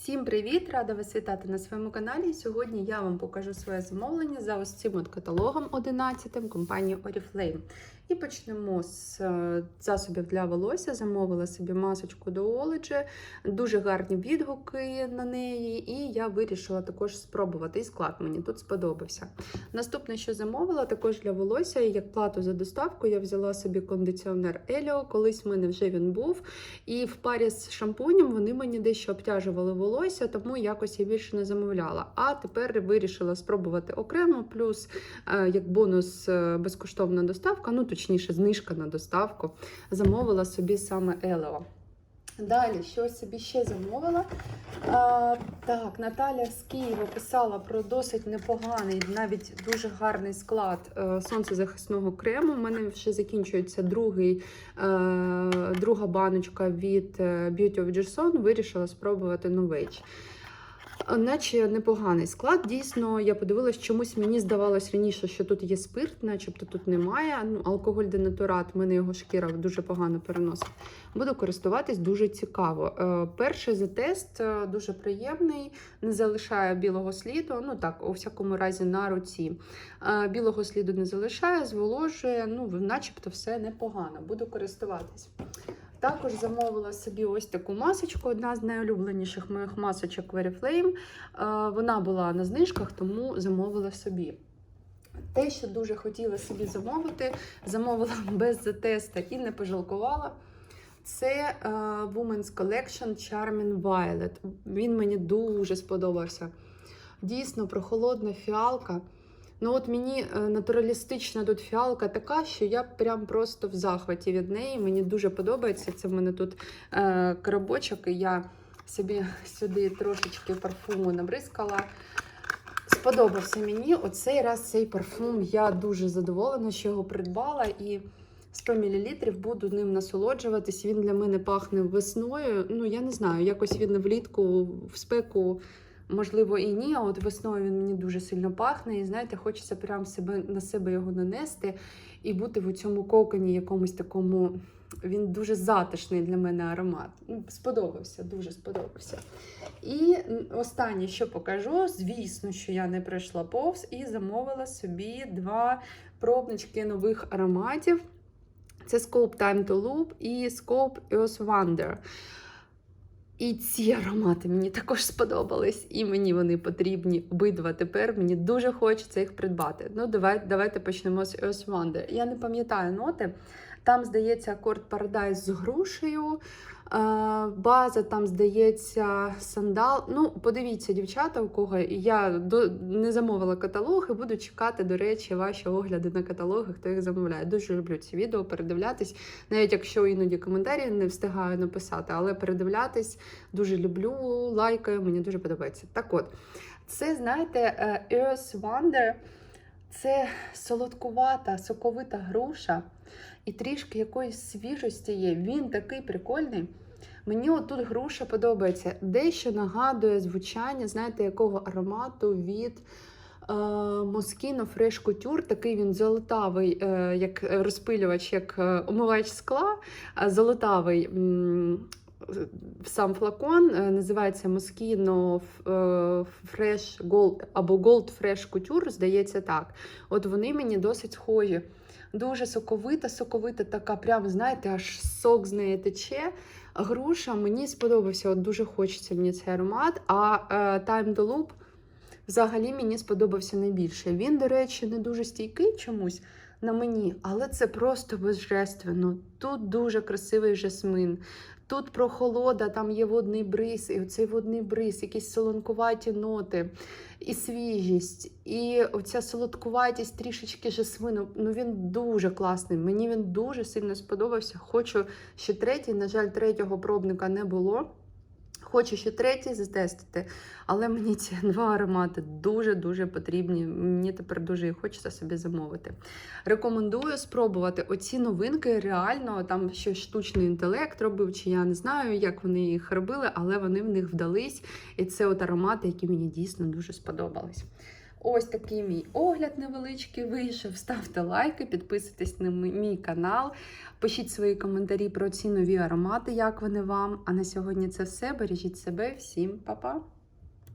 Всім привіт! Рада вас вітати на своєму каналі. Сьогодні я вам покажу своє замовлення за ось цим от каталогом 11 компанії Oriflame. І почнемо з е, засобів для волосся. Замовила собі масочку до Оледжі, дуже гарні відгуки на неї, і я вирішила також спробувати. І склад мені тут сподобався. Наступне, що замовила, також для волосся, і як плату за доставку, я взяла собі кондиціонер Еліо. Колись в мене вже він був. І в парі з шампунем вони мені дещо обтяжували волосся, тому якось я більше не замовляла. А тепер вирішила спробувати окремо, плюс е, як бонус е, безкоштовна доставка, ну точніше, знижка на доставку. Замовила собі саме Елео. Далі, що собі ще замовила? А, так, Наталя з Києва писала про досить непоганий, навіть дуже гарний склад е, сонцезахисного крему. У мене вже закінчується другий, е, друга баночка від е, Beauty of Gerson. Вирішила спробувати Novage. Наче непоганий склад. Дійсно, я подивилась, чомусь мені здавалось раніше, що тут є спирт, начебто тут немає. Ну, алкоголь денатурат, мене його шкіра дуже погано переносить. Буду користуватись дуже цікаво. Е, перший за тест е, дуже приємний, не залишає білого сліду. Ну так, у всякому разі, на руці. Е, білого сліду не залишає, зволожує. Ну, начебто, все непогано. Буду користуватись. Також замовила собі ось таку масочку, одна з найулюбленіших моїх масочок Veriflame. Е, Вона була на знижках, тому замовила собі. Те, що дуже хотіла собі замовити, замовила без затеста і не пожалкувала. Це е, Women's Collection Charming Violet. Він мені дуже сподобався. Дійсно, прохолодна фіалка. Ну, от мені е, натуралістична тут фіалка така, що я прям просто в захваті від неї. Мені дуже подобається. Це в мене тут е, коробочок, і я собі сюди трошечки парфуму набризкала. Сподобався мені. Оцей раз цей парфум. Я дуже задоволена, що його придбала. І 100 мл буду ним насолоджуватись. Він для мене пахне весною. Ну, я не знаю, якось він влітку в спеку. Можливо, і ні, а от весною він мені дуже сильно пахне, і знаєте, хочеться прям себе на себе його нанести і бути в цьому коконі якомусь такому. Він дуже затишний для мене аромат. Ну, Сподобався, дуже сподобався. І останнє, що покажу, звісно, що я не пройшла повз і замовила собі два пробнички нових ароматів. Це Scope Time to Loop і Scope Earth Wonder. І ці аромати мені також сподобались, і мені вони потрібні обидва тепер. Мені дуже хочеться їх придбати. Ну, давай, давайте почнемо з Earth Wonder. Я не пам'ятаю ноти. Там, здається, акорд Paradise з грушею. База там, здається, сандал. Ну, подивіться, дівчата, у кого я до не замовила каталог і буду чекати, до речі, ваші огляди на каталоги, хто їх замовляє. Дуже люблю ці відео передивлятись, навіть якщо іноді коментарі не встигаю написати, але передивлятись дуже люблю, лайкаю, мені дуже подобається. Так от, це, знаєте, Earth Wonder це солодкувата, соковита груша. І трішки якоїсь свіжості є. Він такий прикольний. Мені отут груша подобається. Дещо нагадує звучання, знаєте, якого аромату від е, Moschino Fresh Couture. Такий він золотавий, е, як розпилювач, як е, омивач скла, золотавий. Сам флакон називається Moschino Fresh Gold або Gold Fresh Couture, здається так. От вони мені досить схожі. Дуже соковита, соковита така, прям, знаєте, аж сок з неї тече. Груша мені сподобався, от дуже хочеться мені цей аромат. А е, Time to Loop взагалі мені сподобався найбільше. Він, до речі, не дуже стійкий чомусь на мені, але це просто божественно. Тут дуже красивий жасмин. Тут прохолода, там є водний бриз, і оцей водний бриз, якісь солонкуваті ноти, і свіжість, і оця солодкуватість трішечки жасмину. Ну він дуже класний. Мені він дуже сильно сподобався. Хочу ще третій. На жаль, третього пробника не було. Хочу ще третій затестити, але мені ці два аромати дуже-дуже потрібні. Мені тепер дуже і хочеться собі замовити. Рекомендую спробувати оці новинки. Реально, там ще штучний інтелект робив, чи я не знаю, як вони їх робили, але вони в них вдались. І це от аромати, які мені дійсно дуже сподобались. Ось такий мій огляд невеличкий вийшов. Ставте лайки, підписуйтесь на мій- канал, пишіть свої коментарі про ці нові аромати, як вони вам. А на сьогодні це все. Бережіть себе, всім па-па!